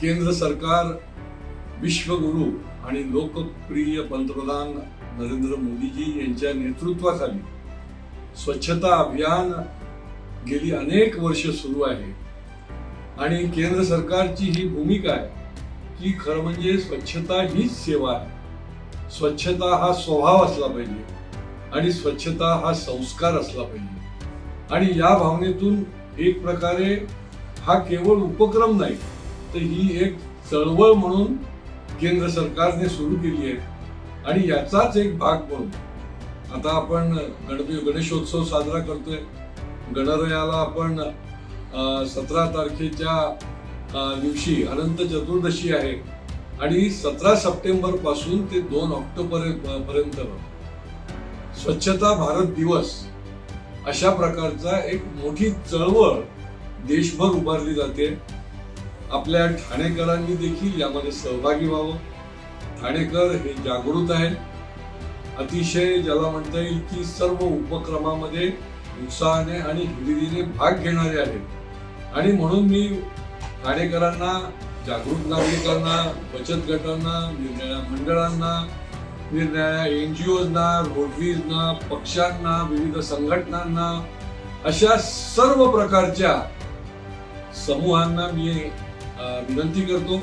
केंद्र सरकार विश्वगुरु आणि लोकप्रिय पंतप्रधान नरेंद्र मोदीजी यांच्या नेतृत्वाखाली स्वच्छता अभियान गेली अनेक वर्ष सुरू आहे. आणि केंद्र सरकारची ही भूमिका आहे की खरं म्हणजे स्वच्छता हीच सेवा आहे. स्वच्छता हा स्वभाव असला पाहिजे आणि स्वच्छता हा संस्कार असला पाहिजे. आणि या भावनेतून एक प्रकारे हा केवळ उपक्रम नाही तर ही एक चळवळ म्हणून केंद्र सरकारने सुरू केली आहे. आणि याचाच एक भाग म्हणून आता आपण गणपती गणेशोत्सव साजरा करतोय. गणरायाला आपण सतरा तारखेच्या दिवशी अनंत चतुर्दशी आहे. आणि सतरा सप्टेंबरपासून ते दोन ऑक्टोबर पर्यंत स्वच्छता भारत दिवस अशा प्रकारचा एक मोठी चळवळ देशभर उभारली जाते. आपल्या ठाणेकरांनी देखील यामध्ये सहभागी व्हावं. ठाणेकर हे जागृत आहेत. अतिशय ज्याला म्हणता येईल की सर्व उपक्रमामध्ये उत्साहाने आणि हिरिरीने भाग घेणारे आहेत. आणि म्हणून मी ठाणेकरांना जागृत नागरिकांना बचत गटांना निरनिळ्या मंडळांना निरनिराळ्या एन जी ओजना रोटरीजना पक्षांना विविध संघटनांना अशा सर्व प्रकारच्या समूहांना मी विनंती करतो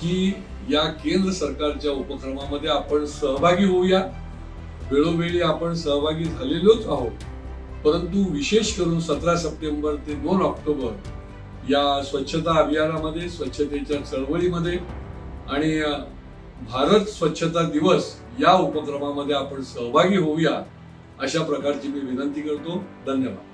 की या केंद्र सरकारच्या उपक्रमामध्ये आपण सहभागी होऊया. वेळोवेळी आपण सहभागी झालेलोच आहोत. परंतु विशेष करून सतरा सप्टेंबर ते दोन ऑक्टोबर या स्वच्छता अभियानामध्ये स्वच्छतेच्या चळवळीमध्ये आणि भारत स्वच्छता दिवस या उपक्रमामध्ये आपण सहभागी होऊया अशा प्रकारची मी विनंती करतो. धन्यवाद.